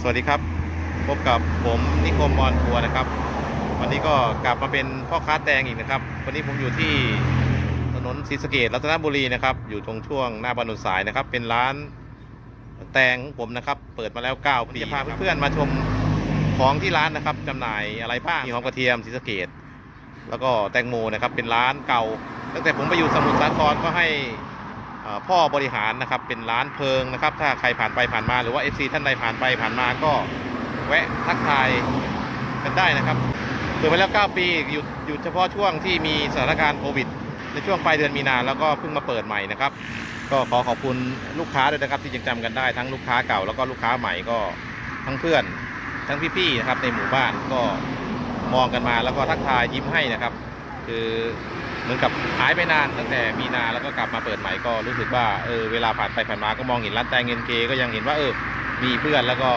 สวัสดีครับ พบกับผมนิคมออนทัวร์นะครับ วันนี้ก็กลับมาเป็นพ่อค้าแตงอีกนะครับ วันนี้ผมอยู่ที่ถนนศรีสะเกดรัตนบุรีนะครับ อยู่ตรงช่วงหน้าบานนสายนะครับ เป็นร้านแตงของผมนะครับ เปิดมาแล้ว 9 ปีจะพาเพื่อนๆมาชมของที่ร้านนะครับจำหน่ายอะไรบ้างมีหอมกระเทียมศรีสะเกดแล้วก็แตงโมนะครับ เป็นร้านเก่า ตั้งแต่ผมไปอยู่สมุทรสาครก็ให้เอ่อ พ่อบริหารนะครับเป็นร้านเพิงนะครับ ถ้าใครผ่านไปผ่านมาหรือว่า FC ท่านใดผ่านไปผ่านมาก็แวะทักทายกันได้นะครับเปิดไปแล้ว 9 ปีหยุดหยุดเฉพาะช่วงที่มีสถานการณ์โควิด ในช่วงปลายเดือนมีนาแล้วก็เพิ่งมาเปิดใหม่นะครับ ก็ขอขอบคุณลูกค้าด้วยนะครับ ที่ยังจำกันได้ทั้งลูกค้าเก่าแล้วก็ลูกค้าใหม่ก็ทั้งเพื่อน ทั้งพี่ๆนะครับในหมู่บ้านก็มองกันมาแล้วก็ทักทายยิ้มให้นะครับ คือ เหมือนกับหายไปนานตั้งแต่มีนาแล้วก็กลับมาเปิดใหม่ก็รู้สึกว่าเออเวลาผ่านไปผ่านมาก็มองเห็นร้านแต่งเงินเกก็ยังเห็นว่าเออมีเพื่อนแล้วก็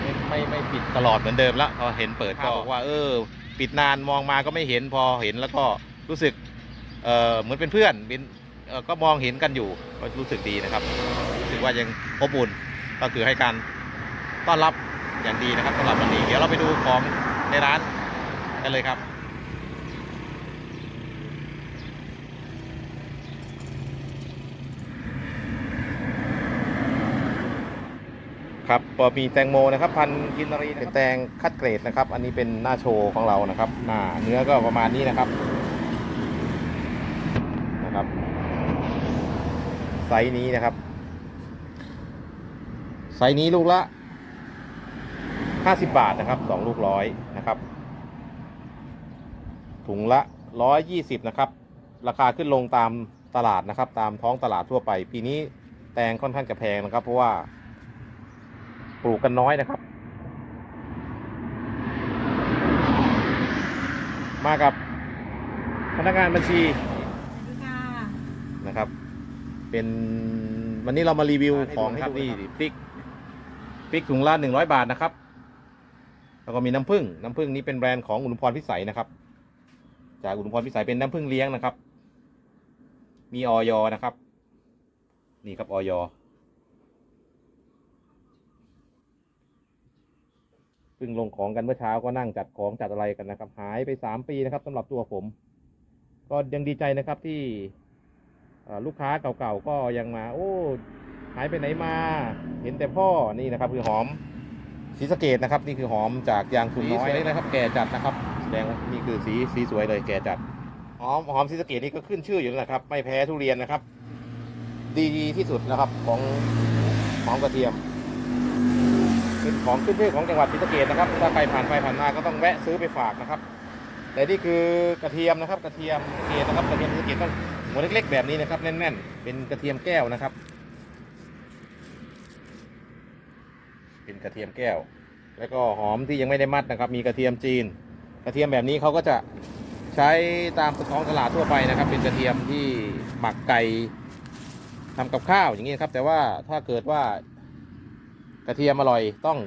ไม่ไม่ไมปิดตลอดเหมือนเดิมแล้วพอเห็นเปิดก็บอกว่าเออ ปิดนานมองมาก็ไม่เห็นพอเห็นแล้วก็รู้สึกเออเหมือนเป็นเพื่อนเป็นก็มองเห็นกันอยู่ก็รู้สึกดีนะครับรู้สึกว่ายังอบอุ่นก็คือให้การต้อนรับอย่างดีนะครับสำหรับวันนี้เดี๋ยวเราไปดูของในร้านกันเลยครับ ครับก็มีแตงโมนะครับพันกินนารีเป็นแตงคัดเกรดนะครับ อันนี้เป็นหน้าโชว์ของเรานะครับหน้าเนื้อก็ประมาณนี้นะครับนะครับไซส์นี้นะครับไซส์นี้ลูกละ 50 บาทนะครับสองลูกร้อยนะครับถุงละ 120 นะครับ ราคาขึ้นลงตามตลาดนะครับ ตามท้องตลาดทั่วไป ปีนี้แตงค่อนข้างจะแพงนะครับ เพราะว่า ลูกกันน้อยนะครับ มากับพนักงานบัญชีค่ะนะครับ เป็นวันนี้เรามารีวิวของครับนี่พริกพริกถุงละหนึ่งร้อยบาทนะครับ แล้วก็มีน้ำผึ้งน้ำผึ้งนี้เป็นแบรนด์ของอุดมพรพิสัยนะครับ จากอุดมพรพิสัยเป็นน้ำผึ้งเลี้ยงนะครับ มีออยนะครับ นี่ครับออย เพิ่งลงของกันเมื่อเช้าก็นั่งจัดของจัดอะไรกันนะครับ หายไปสามปีนะครับสำหรับตัวผม ก็ยังดีใจนะครับที่เอ่อลูกค้าเก่าๆก็ยังมา โอ้ หายไปไหนมา เห็นแต่พ่อนี่นะครับ คือหอมสีสะเกตนะครับ นี่คือหอมจากยางทุนน้อยนะครับ แก่จัดนะครับแดงนี่คือสีสีสวยเลยแก่จัดหอมหอมสีสะเกตนี่ก็ขึ้นชื่ออยู่แล้วนะครับ ไม่แพ้ทุเรียนนะครับ ดีที่สุดนะครับของหอมกระเทียม เป็นของขึ้นชื่อของจังหวัดศรีสะเกษนะครับ ถ้าใครผ่านไปผ่านมาก็ต้องแวะซื้อไปฝากนะครับ แต่นี่คือกระเทียมนะครับ กระเทียมศรีสะเกษนะครับกระเทียมศรีสะเกษต้องหัวเล็กๆแบบนี้นะครับแน่นๆ เป็นกระเทียมแก้วนะครับ เป็นกระเทียมแก้ว แล้วก็หอมที่ยังไม่ได้มัดนะครับ มีกระเทียมจีน กระเทียมแบบนี้เขาก็จะใช้ตามท้องตลาดทั่วไปนะครับ เป็นกระเทียมที่หมักไก่ทำกับข้าวอย่างนี้ครับ แต่ว่าถ้าเกิดว่า กระเทียมอร่อยต้อง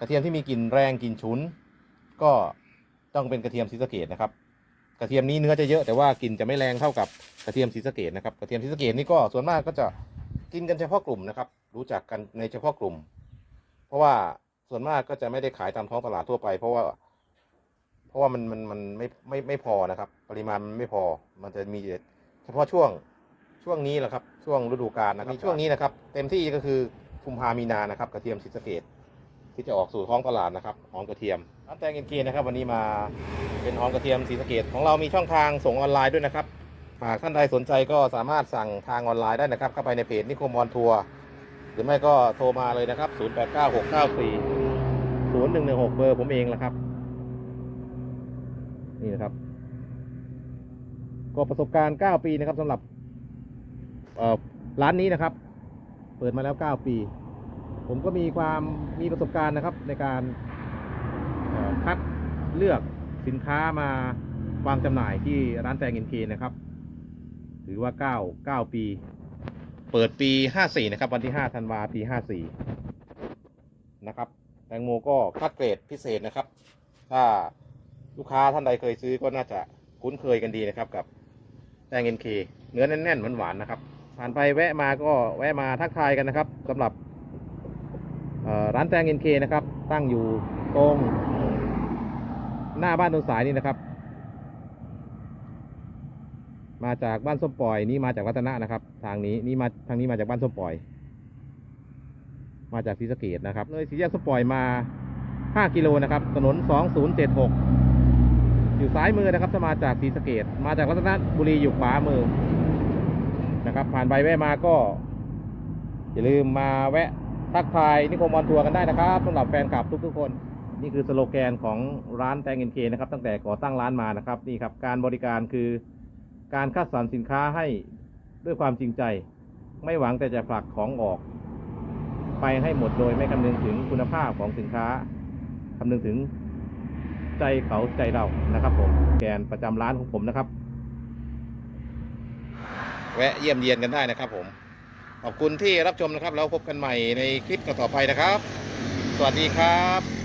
กระเทียมที่มีกลิ่นแรงกลิ่นฉุน ก็ต้องเป็นกระเทียมศรีสเกดนะครับ กระเทียมนี้เนื้อจะเยอะแต่ว่ากลิ่นจะไม่แรงเท่ากับกระเทียมศรีสเกดนะครับกระเทียมศรีสเกดนี่ก็ส่วนมากก็จะกินกันเฉพาะกลุ่มนะครับ รู้จักกันในเฉพาะกลุ่ม เพราะว่าส่วนมากก็จะไม่ได้ขายตามท้องตลาดทั่วไป เพราะว่า เพราะว่ามันมันมันไม่ไม่ไม่พอนะครับ ปริมาณมันไม่พอมันจะมีเฉพาะช่วงช่วงนี้แหละครับ ช่วงฤดูกาลนะครับช่วงนี้นะครับ เต็มที่ก็คือ กุมภามีนานะครับกระเทียมศรีสะเกดที่จะออกสู่ท้องตลาดนะครับหอมกระเทียมร้านแตงเอ็นเกนะครับวันนี้มาเป็นหอมกระเทียมศรีสะเกดของเรามีช่องทางส่งออนไลน์ด้วยนะครับหากท่านใดสนใจก็สามารถสั่งทางออนไลน์ได้นะครับ เข้าไปในเพจนิคมออนทัวร์หรือไม่ก็โทรมาเลยนะครับ 089694 0116 เบอร์ผมเองแหละครับ นี่นะครับ ก็ประสบการณ์ 9 ปีนะครับสำหรับเอ่อร้านนี้นะครับ เปิดมาแล้ว 9 ปี ผมก็มีความมีประสบการณ์นะครับในการคัดเลือกสินค้ามาวางจำหน่ายที่ร้านแตงอินเคนะครับ ถือว่า 9 9 ปี เปิดปี 54 นะครับ วันที่ 5 ธันวาปี 54 นะครับ แตงโมก็คัดเกรดพิเศษนะครับ ถ้าลูกค้าท่านใดเคยซื้อก็น่าจะคุ้นเคยกันดีนะครับกับแตงเอ็นเคเนื้อแน่นๆหวานๆนะครับ ผ่านไปแวะมาก็แวะมาทักทายกันนะครับสำหรับร้านแตงเอ็นเคนะครับ ตั้งอยู่ตรงหน้าบ้านโนนสายนี่นะครับ มาจากบ้านส้มปล่อยนี่มาจากรัตนะนะครับ ทางนี้นี่มาทางนี้มาจากบ้านส้มปล่อย มาจากศรีสะเกดนะครับ เลยสีแยกส้มปล่อยมา 5 กิโลนะครับ ถนน 2076 อยู่ซ้ายมือนะครับถ้ามาจากศรีสะเกดมาจากรัตนบุรีอยู่ขวามือ นะครับ ผ่านไปแวะมาก็ อย่าลืมมาแวะทักทายนิคมออนทัวร์กันได้นะครับสำหรับแฟนคลับทุกๆคน นี่คือสโลแกนของร้านแตงเอ็นเคนะครับ ตั้งแต่ก่อตั้งร้านมานะครับนี่ครับ การบริการคือการคัดสรรสินค้าให้ด้วยความจริงใจ ไม่หวังแต่จะผลักของออก ไปให้หมดโดยไม่คำนึงถึงคุณภาพของสินค้าคำนึงถึงใจเขาใจเรานะครับผมแกนประจำร้านของผมนะครับ แวะเยี่ยมเยียนกันได้นะครับผม ขอบคุณที่รับชมนะครับ แล้วพบกันใหม่ในคลิปต่อไปนะครับ สวัสดีครับ